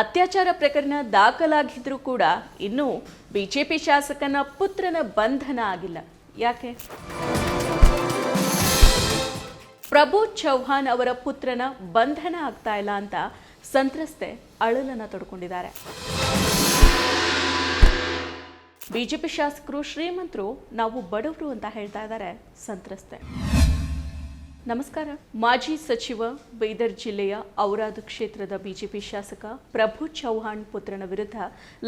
ಅತ್ಯಾಚಾರ ಪ್ರಕರಣ ದಾಖಲಾಗಿದ್ರೂ ಕೂಡ ಇನ್ನೂ ಬಿಜೆಪಿ ಶಾಸಕನ ಪುತ್ರನ ಬಂಧನ ಆಗಿಲ್ಲ. ಯಾಕೆ? ಪ್ರಭು ಚೌಹಾನ್ ಅವರ ಪುತ್ರನ ಬಂಧನ ಆಗ್ತಾ ಇಲ್ಲ ಅಂತ ಸಂತ್ರಸ್ತೆ ಅಳಲನ್ನ ತೊಡ್ಕೊಂಡಿದ್ದಾರೆ. ಬಿಜೆಪಿ ಶಾಸಕರು ಶ್ರೀಮಂತರು ನಾವು ಬಡವರು ಅಂತ ಹೇಳ್ತಾ ಇದ್ದಾರೆ ಸಂತ್ರಸ್ತೆ. ನಮಸ್ಕಾರ. ಮಾಜಿ ಸಚಿವ ಬೀದರ್ ಜಿಲ್ಲೆಯ ಔರಾದ್ ಕ್ಷೇತ್ರದ ಬಿಜೆಪಿ ಶಾಸಕ ಪ್ರಭು ಚೌಹಾಣ್ ಪುತ್ರನ ವಿರುದ್ಧ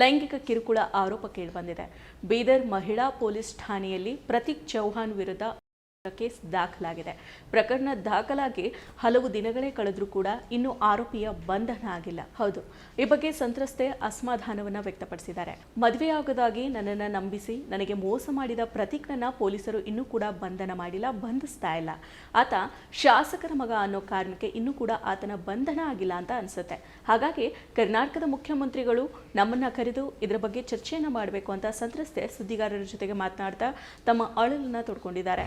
ಲೈಂಗಿಕ ಕಿರುಕುಳ ಆರೋಪ ಕೇಳಿಬಂದಿದೆ ಬೀದರ್ ಮಹಿಳಾ ಪೊಲೀಸ್ ಠಾಣೆಯಲ್ಲಿ ಪ್ರತೀಕ್ ಚೌಹಾಣ್ ವಿರುದ್ಧ ಕೇಸ್ ದಾಖಲಾಗಿದೆ. ಪ್ರಕರಣ ದಾಖಲಾಗಿ ಹಲವು ದಿನಗಳೇ ಕಳೆದರೂ ಕೂಡ ಇನ್ನು ಆರೋಪಿಯ ಬಂಧನ ಆಗಿಲ್ಲ. ಹೌದು, ಈ ಬಗ್ಗೆ ಸಂತ್ರಸ್ತೆ ಅಸಮಾಧಾನವನ್ನ ವ್ಯಕ್ತಪಡಿಸಿದ್ದಾರೆ. ಮದುವೆಯಾಗದಾಗಿ ನನ್ನನ್ನು ನಂಬಿಸಿ ನನಗೆ ಮೋಸ ಮಾಡಿದ ಪ್ರತೀಕ್ನನ್ನ ಪೊಲೀಸರು ಇನ್ನೂ ಕೂಡ ಬಂಧನ ಮಾಡಿಲ್ಲ, ಬಂಧಿಸ್ತಾ ಇಲ್ಲ. ಆತ ಶಾಸಕರ ಮಗ ಅನ್ನೋ ಕಾರಣಕ್ಕೆ ಇನ್ನೂ ಕೂಡ ಆತನ ಬಂಧನ ಆಗಿಲ್ಲ ಅಂತ ಅನ್ಸುತ್ತೆ. ಹಾಗಾಗಿ ಕರ್ನಾಟಕದ ಮುಖ್ಯಮಂತ್ರಿಗಳು ನಮ್ಮನ್ನ ಕರೆದು ಇದರ ಬಗ್ಗೆ ಚರ್ಚೆಯನ್ನ ಮಾಡಬೇಕು ಅಂತ ಸಂತ್ರಸ್ತೆ ಸುದ್ದಿಗಾರರ ಜೊತೆಗೆ ಮಾತನಾಡ್ತಾ ತಮ್ಮ ಅಳಲನ್ನ ತೊಡ್ಕೊಂಡಿದ್ದಾರೆ.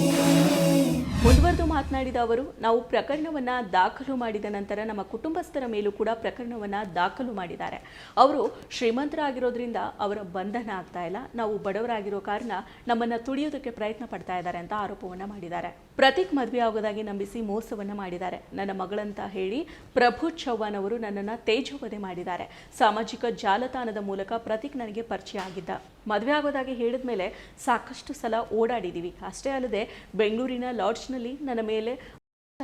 ಮಾತನಾಡಿದ ಅವರು, ನಾವು ಪ್ರಕರಣವನ್ನ ದಾಖಲು ಮಾಡಿದ ನಂತರ ನಮ್ಮ ಕುಟುಂಬಸ್ಥರ ಮೇಲೂ ಕೂಡ ಪ್ರಕರಣವನ್ನ ದಾಖಲು ಮಾಡಿದ್ದಾರೆ. ಅವರು ಶ್ರೀಮಂತರಾಗಿರೋದ್ರಿಂದ ಅವರ ಬಂಧನ ಆಗ್ತಾ ಇಲ್ಲ. ನಾವು ಬಡವರಾಗಿರೋ ಕಾರಣ ನಮ್ಮನ್ನ ತುಳಿಯೋದಕ್ಕೆ ಪ್ರಯತ್ನ ಪಡ್ತಾ ಇದ್ದಾರೆ ಅಂತ ಆರೋಪವನ್ನ ಮಾಡಿದ್ದಾರೆ. ಪ್ರತೀಕ್ ಮದುವೆ ಆಗೋದಾಗಿ ನಂಬಿಸಿ ಮೋಸವನ್ನ ಮಾಡಿದ್ದಾರೆ. ನನ್ನ ಮಗಳಂತ ಹೇಳಿ ಪ್ರಭು ಚೌಹಾನ್ ಅವರು ನನ್ನನ್ನ ತೇಜೋವಧೆ ಮಾಡಿದ್ದಾರೆ. ಸಾಮಾಜಿಕ ಜಾಲತಾಣದ ಮೂಲಕ ಪ್ರತೀಕ್ ನನಗೆ ಪರಿಚಯ ಆಗಿದ್ದ. ಮದುವೆ ಆಗೋದಾಗಿ ಹೇಳಿದ ಮೇಲೆ ಸಾಕಷ್ಟು ಸಲ ಓಡಾಡಿದ್ದೀವಿ ಅಷ್ಟೇ ಅಲ್ಲದೆ ಬೆಂಗಳೂರಿನ ಲಾಡ್ಜ್ನಲ್ಲಿ ನನ್ನ ಮೇಲೆ деле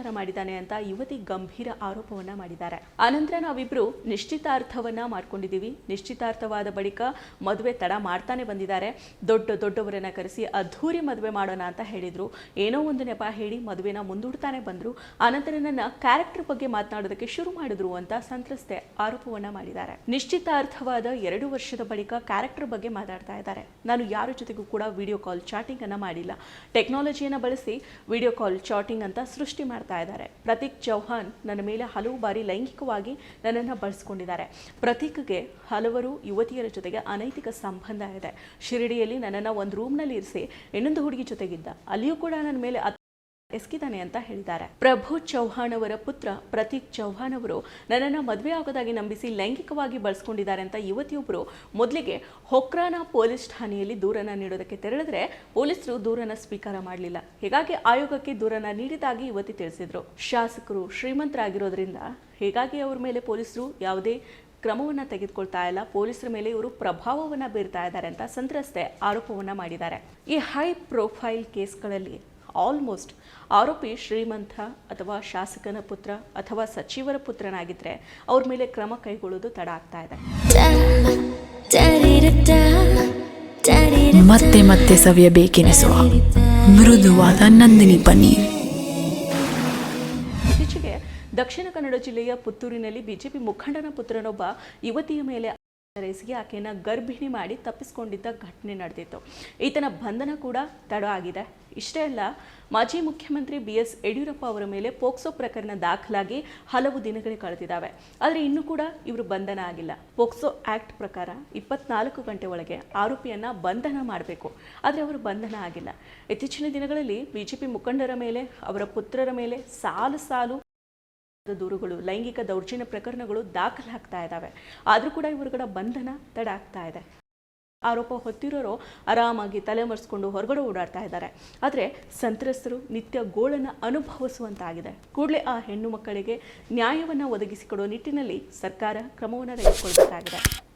ಅತ್ಯಾಚಾರ ಮಾಡಿದ್ದಾನೆ ಅಂತ ಯುವತಿ ಗಂಭೀರ ಆರೋಪವನ್ನ ಮಾಡಿದ್ದಾರೆ. ಆನಂತರ ನಾವಿಬ್ರು ನಿಶ್ಚಿತಾರ್ಥವನ್ನ ಮಾಡ್ಕೊಂಡಿದ್ದೀವಿ. ನಿಶ್ಚಿತಾರ್ಥವಾದ ಬಳಿಕ ಮದುವೆ ತಡ ಮಾಡ್ತಾನೆ ಬಂದಿದ್ದಾರೆ. ದೊಡ್ಡ ದೊಡ್ಡವರನ್ನ ಕರೆಸಿ ಅದ್ಧೂರಿ ಮದುವೆ ಮಾಡೋಣ ಅಂತ ಹೇಳಿದ್ರು. ಏನೋ ಒಂದು ನೆಪ ಹೇಳಿ ಮದುವೆನ ಮುಂದೂಡ್ತಾನೆ ಬಂದ್ರು. ಆನಂತರ ನನ್ನ ಕ್ಯಾರೆಕ್ಟರ್ ಬಗ್ಗೆ ಮಾತನಾಡೋದಕ್ಕೆ ಶುರು ಮಾಡಿದ್ರು ಅಂತ ಸಂತ್ರಸ್ತೆ ಆರೋಪವನ್ನ ಮಾಡಿದ್ದಾರೆ. ನಿಶ್ಚಿತಾರ್ಥವಾದ ಎರಡು ವರ್ಷದ ಬಳಿಕ ಕ್ಯಾರೆಕ್ಟರ್ ಬಗ್ಗೆ ಮಾತಾಡ್ತಾ ಇದ್ದಾರೆ. ನಾನು ಯಾರ ಜೊತೆಗೂ ಕೂಡ ವಿಡಿಯೋ ಕಾಲ್ ಚಾಟಿಂಗ್ ಅನ್ನ ಮಾಡಿಲ್ಲ. ಟೆಕ್ನಾಲಜಿಯನ್ನ ಬಳಸಿ ವಿಡಿಯೋ ಕಾಲ್ ಚಾಟಿಂಗ್ ಅಂತ ಸೃಷ್ಟಿ ಮಾಡ್ತಾ ಇದ್ದಾರೆ. ಪ್ರತೀಕ್ ಚೌಹಾನ್ ನನ್ನ ಮೇಲೆ ಹಲವು ಬಾರಿ ಲೈಂಗಿಕವಾಗಿ ನನ್ನನ್ನು ಬಳಸ್ಕೊಂಡಿದ್ದಾರೆ. ಪ್ರತೀಕ್ಗೆ ಹಲವರು ಯುವತಿಯರ ಜೊತೆಗೆ ಅನೈತಿಕ ಸಂಬಂಧ ಇದೆ. ಶಿರಡಿಯಲ್ಲಿ ನನ್ನನ್ನು ಒಂದು ರೂಮ್ನಲ್ಲಿ ಇರಿಸಿ, ಇನ್ನೊಂದು ಹುಡುಗಿ ಜೊತೆಗಿದ್ದ. ಅಲ್ಲಿಯೂ ಕೂಡ ನನ್ನ ಮೇಲೆ ಎಸ್ಕಿದ್ದಾನೆ ಅಂತ ಹೇಳಿದ್ದಾರೆ ಪ್ರಭು ಚೌಹಾಣ್ ಅವರ ಪುತ್ರ ಪ್ರತೀಕ್ ಚೌಹಾಣ್ ಅವರು ನನ್ನನ್ನು ಮದುವೆ ಆಗೋದಾಗಿ ನಂಬಿಸಿ ಲೈಂಗಿಕವಾಗಿ ಬಳಸ್ಕೊಂಡಿದ್ದಾರೆ ಅಂತ ಯುವತಿಯೊಬ್ಬರು ಮೊದಲಿಗೆ ಹೊಕ್ರಾನ ಪೊಲೀಸ್ ಠಾಣೆಯಲ್ಲಿ ದೂರನ ನೀಡೋದಕ್ಕೆ ತೆರಳಿದ್ರೆ ಪೊಲೀಸರು ದೂರನ ಸ್ವೀಕಾರ ಮಾಡಲಿಲ್ಲ. ಹೀಗಾಗಿ ಆಯೋಗಕ್ಕೆ ದೂರನ ನೀಡಿದಾಗಿ ಯುವತಿ ತಿಳಿಸಿದ್ರು. ಶಾಸಕರು ಶ್ರೀಮಂತರಾಗಿರೋದ್ರಿಂದ ಹೀಗಾಗಿ ಅವ್ರ ಮೇಲೆ ಪೊಲೀಸರು ಯಾವುದೇ ಕ್ರಮವನ್ನು ತೆಗೆದುಕೊಳ್ತಾ ಇಲ್ಲ. ಪೊಲೀಸರ ಮೇಲೆ ಇವರು ಪ್ರಭಾವವನ್ನು ಬೀರ್ತಾ ಇದ್ದಾರೆ ಅಂತ ಸಂತ್ರಸ್ತೆ ಆರೋಪವನ್ನು ಮಾಡಿದ್ದಾರೆ. ಈ ಹೈ ಪ್ರೊಫೈಲ್ ಕೇಸ್ಗಳಲ್ಲಿ ಆಲ್ಮೋಸ್ಟ್ ಆರೋಪಿ ಶ್ರೀಮಂತ ಅಥವಾ ಶಾಸಕನ ಪುತ್ರ ಅಥವಾ ಸಚಿವರ ಪುತ್ರನಾಗಿದ್ದರೆ ಅವ್ರ ಮೇಲೆ ಕ್ರಮ ಕೈಗೊಳ್ಳೋದು ತಡ ಆಗ್ತಾ ಇದೆ. ಮತ್ತೆ ಮತ್ತೆ ಸವಿಯಬೇಕೆನಿಸುವ ಮೃದುವಾದ ನಂದಿನಿ ಪನ್ನೀರ್. ಇತ್ತೀಚೆಗೆ ದಕ್ಷಿಣ ಕನ್ನಡ ಜಿಲ್ಲೆಯ ಪುತ್ತೂರಿನಲ್ಲಿ ಬಿಜೆಪಿ ಮುಖಂಡನ ಪುತ್ರನೊಬ್ಬ ಯುವತಿಯ ಮೇಲೆ ಎಸಗಿ ಆಕೆಯನ್ನ ಗರ್ಭಿಣಿ ಮಾಡಿ ತಪ್ಪಿಸಿಕೊಂಡಿದ್ದ ಘಟನೆ ನಡೆದಿತ್ತು. ಈತನ ಬಂಧನ ಕೂಡ ತಡ ಆಗಿದೆ ಇಷ್ಟೇ ಅಲ್ಲ, ಮಾಜಿ ಮುಖ್ಯಮಂತ್ರಿ ಬಿ ಎಸ್ ಯಡಿಯೂರಪ್ಪ ಅವರ ಮೇಲೆ ಪೋಕ್ಸೋ ಪ್ರಕರಣ ದಾಖಲಾಗಿ ಹಲವು ದಿನಗಳೇ ಕಳೆದಿದ್ದಾವೆ. ಆದರೆ ಇನ್ನೂ ಕೂಡ ಇವರು ಬಂಧನ ಆಗಿಲ್ಲ. ಪೋಕ್ಸೋ ಆಕ್ಟ್ ಪ್ರಕಾರ ಇಪ್ಪತ್ನಾಲ್ಕು ಗಂಟೆ ಒಳಗೆ ಆರೋಪಿಯನ್ನ ಬಂಧನ ಮಾಡಬೇಕು. ಆದರೆ ಅವರು ಬಂಧನ ಆಗಿಲ್ಲ. ಇತ್ತೀಚಿನ ದಿನಗಳಲ್ಲಿ ಬಿಜೆಪಿ ಮುಖಂಡರ ಮೇಲೆ, ಅವರ ಪುತ್ರರ ಮೇಲೆ ಸಾಲು ಸಾಲು ದೂರುಗಳು, ಲೈಂಗಿಕ ದೌರ್ಜನ್ಯ ಪ್ರಕರಣಗಳು ದಾಖಲಾಗ್ತಾ ಇದ್ದಾವೆ ಆದರೂ ಕೂಡ ಇವರುಗಳ ಬಂಧನ ತಡ ಆಗ್ತಾ ಇದೆ. ಆರೋಪ ಹೊತ್ತಿರೋರು ಆರಾಮಾಗಿ ತಲೆ ಮರೆಸ್ಕೊಂಡು ಹೊರಗಡೆ ಓಡಾಡ್ತಾ ಇದ್ದಾರೆ. ಆದರೆ ಸಂತ್ರಸ್ತರು ನಿತ್ಯ ಗೋಳನ್ನು ಅನುಭವಿಸುವಂತಾಗಿದೆ. ಕೂಡಲೇ ಆ ಹೆಣ್ಣು ಮಕ್ಕಳಿಗೆ ನ್ಯಾಯವನ್ನು ಒದಗಿಸಿಕೊಡುವ ನಿಟ್ಟಿನಲ್ಲಿ ಸರ್ಕಾರ ಕ್ರಮವನ್ನು ತೆಗೆದುಕೊಳ್ಬೇಕಾಗಿದೆ.